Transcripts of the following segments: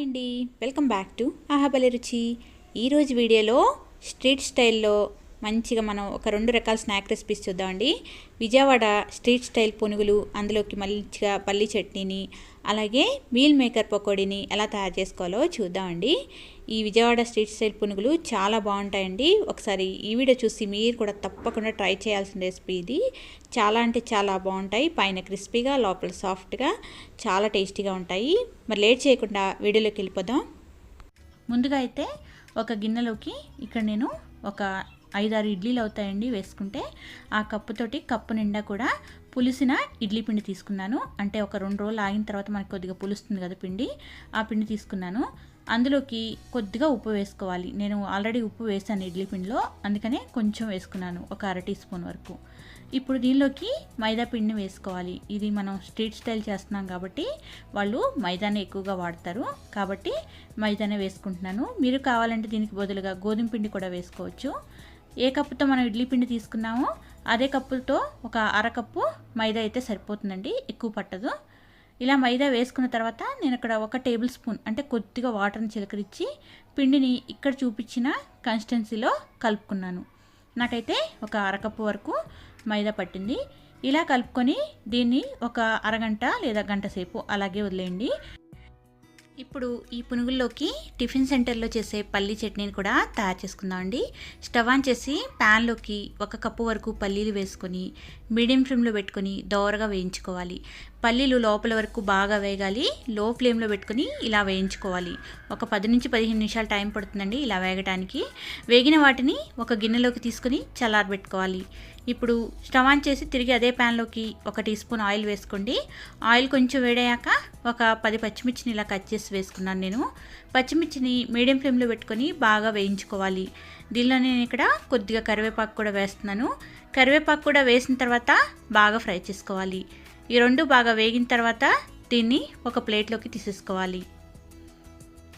Hi అండి welcome back to ఆహాబలి రుచి ఈరోజు వీడియోలో స్ట్రీట్ స్టైల్లో మంచిగా మనం ఒక రెండు రకాల స్నాక్ రెసిపీస్ చూద్దామండి. విజయవాడ స్ట్రీట్ స్టైల్ పునుగులు అందులోకి మంచిగా పల్లి చట్నీని అలాగే మీల్ మేకర్ పకోడీని ఎలా తయారు చేసుకోవాలో చూద్దామండి ఈ విజయవాడ స్ట్రీట్ స్టైల్ పునుగులు చాలా బాగుంటాయండి. ఒకసారి ఈ వీడియో చూసి మీరు కూడా తప్పకుండా ట్రై చేయాల్సిన రెసిపీ ఇది. చాలా అంటే చాలా బాగుంటాయి. పైన క్రిస్పీగా లోపల సాఫ్ట్గా చాలా టేస్టీగా ఉంటాయి. మరి లేట్ చేయకుండా వీడియోలోకి వెళ్ళిపోదాం. ముందుగా అయితే ఒక గిన్నెలోకి ఇక్కడ నేను ఒక ఐదారు ఇడ్లీలు అవుతాయండి వేసుకుంటే. ఆ కప్పుతోటి కప్పు నిండా కూడా పులిసిన ఇడ్లీ పిండి తీసుకున్నాను. అంటే ఒక రెండు రోజులు ఆగిన తర్వాత మనకి కొద్దిగా పులుస్తుంది కదా పిండి ఆ పిండి తీసుకున్నాను. అందులోకి కొద్దిగా ఉప్పు వేసుకోవాలి. నేను ఆల్రెడీ ఉప్పు వేసాను ఇడ్లీ పిండిలో. అందుకనే కొంచెం వేసుకున్నాను ఒక అర టీ స్పూన్ వరకు. ఇప్పుడు దీనిలోకి మైదా పిండిని వేసుకోవాలి. ఇది మనం స్ట్రీట్ స్టైల్ చేస్తున్నాం కాబట్టి వాళ్ళు మైదానే ఎక్కువగా వాడతారు. కాబట్టి మైదానే వేసుకుంటున్నాను. మీరు కావాలంటే దీనికి బదులుగా గోధుమ పిండి కూడా వేసుకోవచ్చు. ఏ కప్పుతో మనం ఇడ్లీ పిండి తీసుకున్నామో అదే కప్పుతో ఒక అరకప్పు మైదా అయితే సరిపోతుందండి ఎక్కువ పట్టదు. ఇలా మైదా వేసుకున్న తర్వాత నేను ఇక్కడ ఒక టేబుల్ స్పూన్ అంటే కొద్దిగా వాటర్ని చిలకరించి పిండిని ఇక్కడ చూపించిన కన్సిస్టెన్సీలో కలుపుకున్నాను. నాకైతే ఒక అరకప్పు వరకు మైదా పట్టింది. ఇలా కలుపుకొని దీన్ని ఒక అరగంట లేదా గంట సేపు అలాగే వదిలేయండి. ఇప్పుడు ఈ పునుగుల్లోకి టిఫిన్ సెంటర్లో చేసే పల్లీ చట్నీని కూడా తయారు చేసుకుందాం అండి. స్టవ్ ఆన్ చేసి ప్యాన్లోకి ఒక కప్పు వరకు పల్లీలు వేసుకొని మీడియం ఫ్లేమ్లో పెట్టుకొని దోరగా వేయించుకోవాలి. పల్లీలు లోపల వరకు బాగా వేగాలి. లో ఫ్లేమ్లో పెట్టుకొని ఇలా వేయించుకోవాలి. ఒక పది నుంచి పదిహేను నిమిషాలు టైం పడుతుందండి ఇలా వేగటానికి. వేగిన వాటిని ఒక గిన్నెలోకి తీసుకొని చల్లారబెట్టుకోవాలి. ఇప్పుడు స్టవ్ ఆన్ చేసి తిరిగి అదే ప్యాన్లోకి ఒక టీ స్పూన్ ఆయిల్ వేసుకోండి. ఆయిల్ కొంచెం వేడయ్యాక ఒక పది పచ్చిమిర్చిని ఇలా కట్ చేసి వేసుకున్నాను నేను. పచ్చిమిర్చిని మీడియం ఫ్లేమ్లో పెట్టుకొని బాగా వేయించుకోవాలి. దీనిలో నేను ఇక్కడ కొద్దిగా కరివేపాకు కూడా వేస్తున్నాను. కరివేపాకు కూడా వేసిన తర్వాత బాగా ఫ్రై చేసుకోవాలి. ఈ రెండు బాగా వేగిన తర్వాత దీన్ని ఒక ప్లేట్లోకి తీసేసుకోవాలి.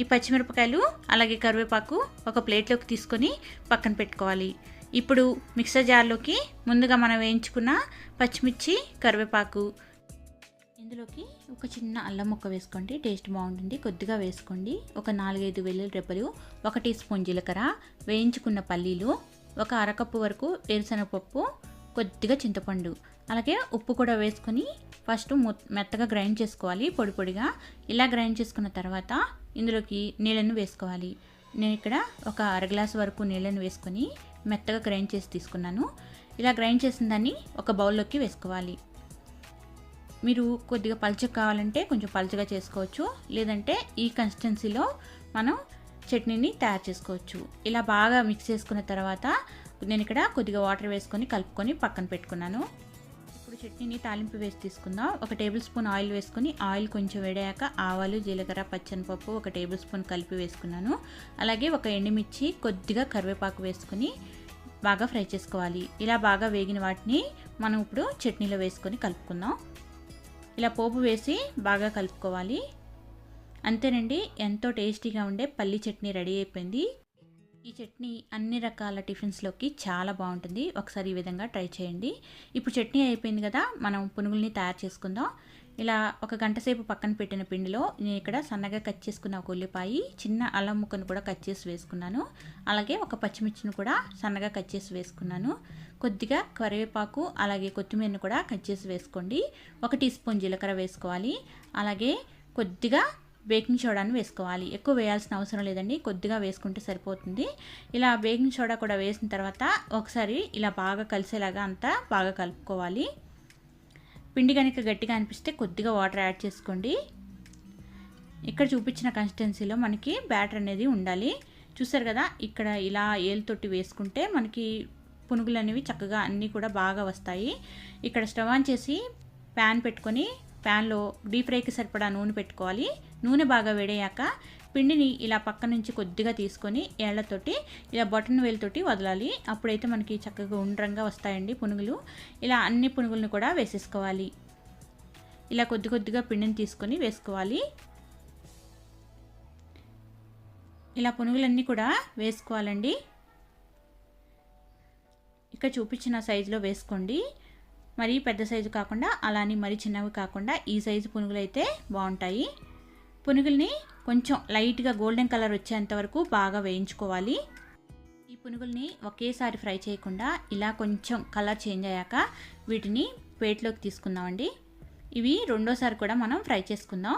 ఈ పచ్చిమిరపకాయలు అలాగే కరివేపాకు ఒక ప్లేట్లోకి తీసుకొని పక్కన పెట్టుకోవాలి. ఇప్పుడు మిక్సర్ జార్లోకి ముందుగా మనం వేయించుకున్న పచ్చిమిర్చి కరివేపాకు. ఇందులోకి ఒక చిన్న అల్లం ముక్క వేసుకోండి. టేస్ట్ బాగుంటుంది. కొద్దిగా వేసుకోండి. ఒక నాలుగైదు వెల్లుల్లి రెబ్బలు ఒక టీ స్పూన్ జీలకర్ర వేయించుకున్న పల్లీలు ఒక అరకప్పు వరకు వేరుశనగపప్పు కొద్దిగా చింతపండు. అలాగే ఉప్పు కూడా వేసుకొని ఫస్ట్ మెత్తగా గ్రైండ్ చేసుకోవాలి పొడి పొడిగా. ఇలా గ్రైండ్ చేసుకున్న తర్వాత ఇందులోకి నీళ్ళను వేసుకోవాలి. నేను ఇక్కడ ఒక అర గ్లాస్ వరకు నీళ్ళను వేసుకొని మెత్తగా గ్రైండ్ చేసి తీసుకున్నాను. ఇలా గ్రైండ్ చేసిన దాన్ని ఒక బౌల్లోకి వేసుకోవాలి. మీరు కొద్దిగా పలుచగా కావాలంటే కొంచెం పలుచగా చేసుకోవచ్చు. లేదంటే ఈ కన్సిస్టెన్సీలో మనం చట్నీని తయారు చేసుకోవచ్చు. ఇలా బాగా మిక్స్ చేసుకున్న తర్వాత నేను ఇక్కడ కొద్దిగా వాటర్ వేసుకొని కలుపుకొని పక్కన పెట్టుకున్నాను. ఇప్పుడు చట్నీని తాలింపు వేసి తీసుకుందాం. ఒక టేబుల్ స్పూన్ ఆయిల్ వేసుకొని ఆయిల్ కొంచెం వేడాక ఆవాలు జీలకర్ర పచ్చనిపప్పు ఒక టేబుల్ స్పూన్ కలిపి వేసుకున్నాను. అలాగే ఒక ఎండుమిర్చి కొద్దిగా కరివేపాకు వేసుకొని బాగా ఫ్రై చేసుకోవాలి. ఇలా బాగా వేగిన వాటిని మనం ఇప్పుడు చట్నీలో వేసుకొని కలుపుకుందాం. ఇలా పోపు వేసి బాగా కలుపుకోవాలి. అంతేనండి ఎంతో టేస్టీగా ఉండే పల్లి చట్నీ రెడీ అయిపోయింది. ఈ చట్నీ అన్ని రకాల టిఫిన్స్లోకి చాలా బాగుంటుంది. ఒకసారి ఈ విధంగా ట్రై చేయండి. ఇప్పుడు చట్నీ అయిపోయింది కదా మనం పునుగుల్ని తయారు చేసుకుందాం. ఇలా ఒక గంట సేపు పక్కన పెట్టిన పిండిలో నేను ఇక్కడ సన్నగా కట్ చేసుకున్న ఒక ఉల్లిపాయ చిన్న అల్లం ముక్కను కూడా కట్ చేసి వేసుకున్నాను. అలాగే ఒక పచ్చిమిర్చిని కూడా సన్నగా కట్ చేసి వేసుకున్నాను. కొద్దిగా కరివేపాకు అలాగే కొత్తిమీరను కూడా కట్ చేసి వేసుకోండి. ఒక టీ స్పూన్ జీలకర్ర వేసుకోవాలి. అలాగే కొద్దిగా బేకింగ్ సోడాను వేసుకోవాలి. ఎక్కువ వేయాల్సిన అవసరం లేదండి. కొద్దిగా వేసుకుంటే సరిపోతుంది. ఇలా బేకింగ్ సోడా కూడా వేసిన తర్వాత ఒకసారి ఇలా బాగా కలిసేలాగా అంతా బాగా కలుపుకోవాలి. పిండి కనుక గట్టిగా అనిపిస్తే కొద్దిగా వాటర్ యాడ్ చేసుకోండి. ఇక్కడ చూపించిన కన్సిస్టెన్సీలో మనకి బ్యాటర్ అనేది ఉండాలి. చూసారు కదా ఇక్కడ ఇలా ఏలుతోటి వేసుకుంటే మనకి పునుగులు అనేవి చక్కగా అన్నీ కూడా బాగా వస్తాయి. ఇక్కడ స్టవ్ ఆన్ చేసి ప్యాన్ పెట్టుకొని ప్యాన్లో డీప్ ఫ్రైకి సరిపడా నూనె పెట్టుకోవాలి. నూనె బాగా వేడయ్యాక పిండిని ఇలా పక్క నుంచి కొద్దిగా తీసుకొని ఏళ్ళతోటి ఇలా బటన్ వేలుతోటి వదలాలి. అప్పుడైతే మనకి చక్కగా ఉండ్రంగా వస్తాయండి పునుగులు. ఇలా అన్ని పునుగులను కూడా వేసేసుకోవాలి. ఇలా కొద్ది కొద్దిగా పిండిని తీసుకొని వేసుకోవాలి. ఇలా పునుగులన్నీ కూడా వేసుకోవాలండి. ఇక్కడ చూపించిన సైజులో వేసుకోండి. మరీ పెద్ద సైజు కాకుండా అలానే మరీ చిన్నవి కాకుండా ఈ సైజు పునుగులు అయితే బాగుంటాయి. పునుగుల్ని కొంచెం లైట్గా గోల్డెన్ కలర్ వచ్చేంత వరకు బాగా వేయించుకోవాలి. ఈ పునుగుల్ని ఒకేసారి ఫ్రై చేయకుండా ఇలా కొంచెం కలర్ చేంజ్ అయ్యాక వీటిని ప్లేట్లోకి తీసుకుందామండి. ఇవి రెండోసారి కూడా మనం ఫ్రై చేసుకుందాం.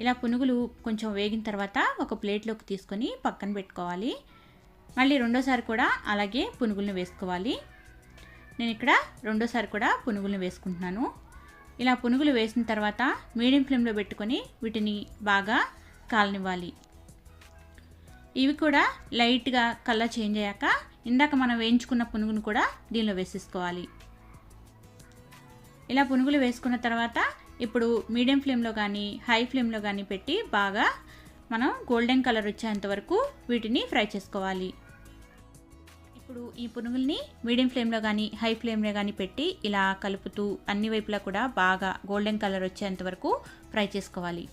ఇలా పునుగులు కొంచెం వేగిన తర్వాత ఒక ప్లేట్లోకి తీసుకొని పక్కన పెట్టుకోవాలి. మళ్ళీ రెండోసారి కూడా అలాగే పునుగులను వేసుకోవాలి. నేను ఇక్కడ రెండోసారి కూడా పునుగులను వేసుకుంటున్నాను. ఇలా పునుగులు వేసిన తర్వాత మీడియం ఫ్లేమ్లో పెట్టుకొని వీటిని బాగా కాలనివ్వాలి. ఇవి కూడా లైట్గా కలర్ చేంజ్ అయ్యాక ఇందాక మనం వేయించుకున్న పునుగును కూడా దీనిలో వేసేసుకోవాలి. ఇలా పునుగులు వేసుకున్న తర్వాత ఇప్పుడు మీడియం ఫ్లేమ్లో కానీ హై ఫ్లేమ్లో కానీ పెట్టి బాగా మనం గోల్డెన్ కలర్ వచ్చేంత వరకు వీటిని ఫ్రై చేసుకోవాలి. ఇప్పుడు ఈ పునుగుల్ని మీడియం ఫ్లేమ్లో కానీ హై ఫ్లేమ్లో కానీ పెట్టి ఇలా కలుపుతూ అన్ని వైపులా కూడా బాగా గోల్డెన్ కలర్ వచ్చేంత వరకు ఫ్రై చేసుకోవాలి.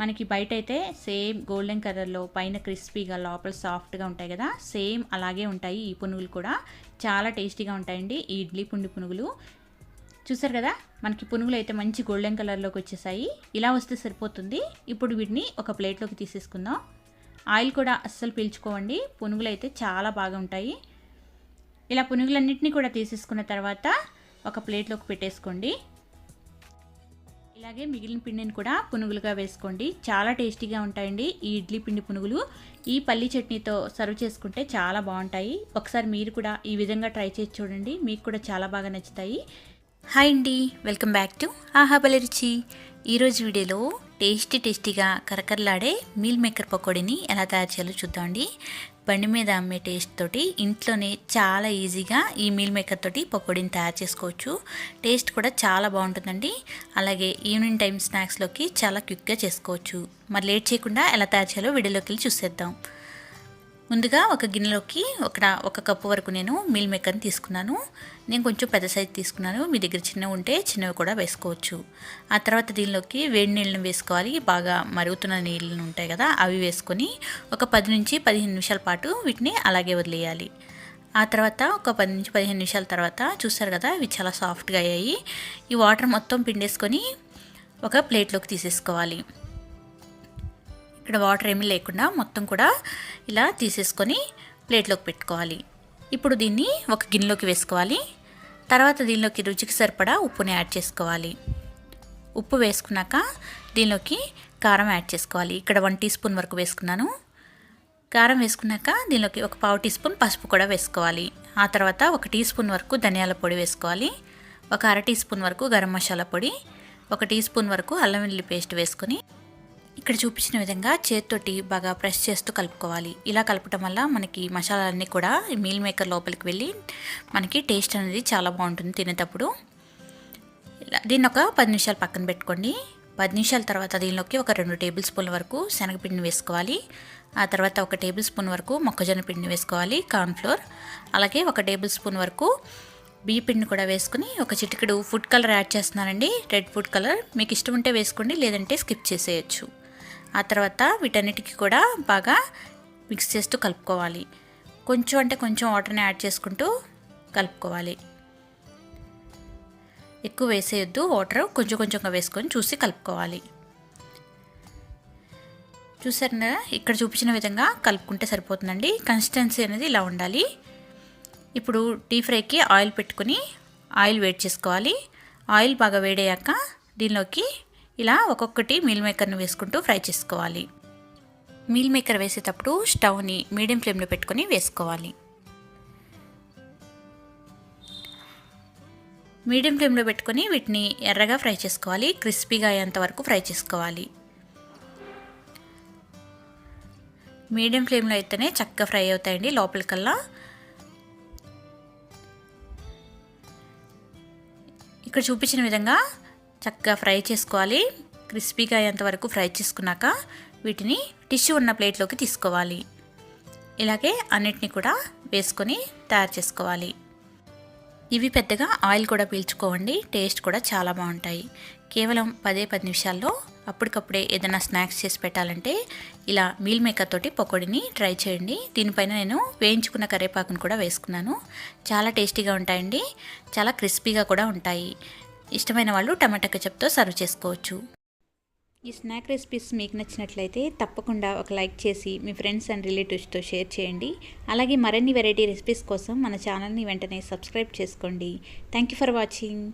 మనకి బయట అయితే సేమ్ గోల్డెన్ కలర్లో పైన క్రిస్పీగా లోపల సాఫ్ట్గా ఉంటాయి కదా సేమ్ అలాగే ఉంటాయి ఈ పునుగులు కూడా. చాలా టేస్టీగా ఉంటాయండి ఈ ఇడ్లీ పుండి పునుగులు. చూసారు కదా మనకి పునుగులు అయితే మంచి గోల్డెన్ కలర్లోకి వచ్చేసాయి. ఇలా వస్తే సరిపోతుంది. ఇప్పుడు వీటిని ఒక ప్లేట్లోకి తీసేసుకుందాం. ఆయిల్ కూడా అస్సలు పీల్చుకోవండి. పునుగులు అయితే చాలా బాగా ఉంటాయి. ఇలా పునుగులన్నింటినీ కూడా తీసేసుకున్న తర్వాత ఒక ప్లేట్లోకి పెట్టేసుకోండి. ఇలాగే మిగిలిన పిండిని కూడా పునుగులుగా వేసుకోండి. చాలా టేస్టీగా ఉంటాయండి ఈ ఇడ్లీ పిండి పునుగులు. ఈ పల్లి చట్నీతో సర్వ్ చేసుకుంటే చాలా బాగుంటాయి. ఒకసారి మీరు కూడా ఈ విధంగా ట్రై చేసి చూడండి. మీకు కూడా చాలా బాగా నచ్చుతాయి. హాయ్ అండి వెల్కమ్ బ్యాక్ టు ఆహాబలి రుచి. ఈరోజు వీడియోలో టేస్టీ టేస్టీగా కరకరలాడే మీల్ మేకర్ పకోడీని ఎలా తయారు చేయాలో చూద్దామండి బండి మీద అమ్మే టేస్ట్ తోటి ఇంట్లోనే చాలా ఈజీగా ఈ మీల్ మేకర్ తోటి పకోడీని తయారు చేసుకోవచ్చు. టేస్ట్ కూడా చాలా బాగుంటుందండి. అలాగే ఈవినింగ్ టైం స్నాక్స్లోకి చాలా క్విక్గా చేసుకోవచ్చు. మరి లేట్ చేయకుండా ఎలా తయారు చేయాలో వీడియోలోకి వెళ్ళి చూసేద్దాం. ముందుగా ఒక గిన్నెలోకి ఒక ఒక కప్పు వరకు నేను మీల్ మేకర్ని తీసుకున్నాను. నేను కొంచెం పెద్ద సైజు తీసుకున్నాను. మీ దగ్గర చిన్నవి ఉంటే చిన్నవి కూడా వేసుకోవచ్చు. ఆ తర్వాత దీనిలోకి వేడి నీళ్ళని వేసుకోవాలి. బాగా మరుగుతున్న నీళ్ళు ఉంటాయి కదా అవి వేసుకొని ఒక పది నుంచి పదిహేను నిమిషాల పాటు వీటిని అలాగే వదిలేయాలి. ఆ తర్వాత ఒక పది నుంచి పదిహేను నిమిషాల తర్వాత చూస్తారు కదా ఇవి చాలా సాఫ్ట్గా అయ్యాయి. ఈ వాటర్ మొత్తం పిండేసుకొని ఒక ప్లేట్లోకి తీసేసుకోవాలి. ఇక్కడ వాటర్ ఏమీ లేకుండా మొత్తం కూడా ఇలా తీసేసుకొని ప్లేట్లోకి పెట్టుకోవాలి. ఇప్పుడు దీన్ని ఒక గిన్నెలోకి వేసుకోవాలి. తర్వాత దీనిలోకి రుచికి సరిపడా ఉప్పుని యాడ్ చేసుకోవాలి. ఉప్పు వేసుకున్నాక దీనిలోకి కారం యాడ్ చేసుకోవాలి. ఇక్కడ వన్ టీ స్పూన్ వరకు వేసుకున్నాను. కారం వేసుకున్నాక దీనిలోకి ఒక పావు టీ స్పూన్ పసుపు కూడా వేసుకోవాలి. ఆ తర్వాత ఒక టీ స్పూన్ వరకు ధనియాల పొడి వేసుకోవాలి. ఒక అర టీ స్పూన్ వరకు గరం మసాలా పొడి. ఒక టీ స్పూన్ వరకు అల్లం వెల్లుల్లి పేస్ట్ వేసుకొని ఇక్కడ చూపించిన విధంగా చేతితోటి బాగా ప్రెస్ చేస్తూ కలుపుకోవాలి. ఇలా కలపటం వల్ల మనకి మసాలాలన్నీ కూడా మీల్ మేకర్ లోపలికి వెళ్ళి మనకి టేస్ట్ అనేది చాలా బాగుంటుంది తినేటప్పుడు. దీన్ని ఒక పది నిమిషాలు పక్కన పెట్టుకోండి. పది నిమిషాల తర్వాత దీనిలోకి ఒక రెండు టేబుల్ స్పూన్ల వరకు శనగపిండిని వేసుకోవాలి. ఆ తర్వాత ఒక టేబుల్ స్పూన్ వరకు మొక్కజొన్న పిండిని వేసుకోవాలి కార్న్ఫ్లోర్ అలాగే ఒక టేబుల్ స్పూన్ వరకు బియ్య పిండిని కూడా వేసుకుని ఒక చిటికెడు ఫుడ్ కలర్ యాడ్ చేస్తున్నానండి. రెడ్ ఫుడ్ కలర్ మీకు ఇష్టం ఉంటే వేసుకోండి లేదంటే స్కిప్ చేసేయచ్చు. ఆ తర్వాత వీటన్నిటికీ కూడా బాగా మిక్స్ చేస్తూ కలుపుకోవాలి. కొంచెం అంటే కొంచెం వాటర్ని యాడ్ చేసుకుంటూ కలుపుకోవాలి. ఎక్కువ వేసేయొద్దు వాటర్ కొంచెం కొంచెంగా వేసుకొని చూసి కలుపుకోవాలి. చూసారు కదా ఇక్కడ చూపించిన విధంగా కలుపుకుంటే సరిపోతుందండి. కన్సిస్టెన్సీ అనేది ఇలా ఉండాలి. ఇప్పుడు డీప్ ఫ్రైకి ఆయిల్ పెట్టుకుని ఆయిల్ వేడి చేసుకోవాలి. ఆయిల్ బాగా వేడయ్యాక దీనిలోకి ఇలా ఒక్కొక్కటి మీల్ మేకర్ని వేసుకుంటూ ఫ్రై చేసుకోవాలి. మీల్ మేకర్ వేసేటప్పుడు స్టవ్ని మీడియం ఫ్లేమ్లో పెట్టుకొని వేసుకోవాలి. మీడియం ఫ్లేమ్లో పెట్టుకొని వీటిని ఎర్రగా ఫ్రై చేసుకోవాలి. క్రిస్పీగా అయ్యేంత వరకు ఫ్రై చేసుకోవాలి. మీడియం ఫ్లేమ్లో అయితేనే చక్కగా ఫ్రై అవుతాయండి. లోపలికల్లా ఇక్కడ చూపించిన విధంగా చక్కగా ఫ్రై చేసుకోవాలి. క్రిస్పీగా అయ్యేంతవరకు ఫ్రై చేసుకున్నాక వీటిని టిష్యూ ఉన్న ప్లేట్లోకి తీసుకోవాలి. ఇలాగే అన్నిటిని కూడా వేసుకొని తయారు చేసుకోవాలి. ఇవి పెద్దగా ఆయిల్ కూడా పీల్చుకోవండి. టేస్ట్ కూడా చాలా బాగుంటాయి. కేవలం పదే పది నిమిషాల్లో అప్పటికప్పుడే ఏదైనా స్నాక్స్ చేసి పెట్టాలంటే ఇలా మీల్ మేకర్ తోటి పకోడీని ట్రై చేయండి. దీనిపైన నేను వేయించుకున్న కరివేపాకును కూడా వేసుకున్నాను. చాలా టేస్టీగా ఉంటాయండి. చాలా క్రిస్పీగా కూడా ఉంటాయి. ఇష్టమైన వాళ్ళు టమాటా కెచప్తో సర్వ్ చేసుకోవచ్చు. ఈ స్నాక్ రెసిపీస్ మీకు నచ్చినట్లయితే తప్పకుండా ఒక లైక్ చేసి మీ ఫ్రెండ్స్ అండ్ రిలేటివ్స్తో షేర్ చేయండి. అలాగే మరిన్ని వెరైటీ రెసిపీస్ కోసం మన ఛానల్ని వెంటనే సబ్స్క్రైబ్ చేసుకోండి. Thank you for watching.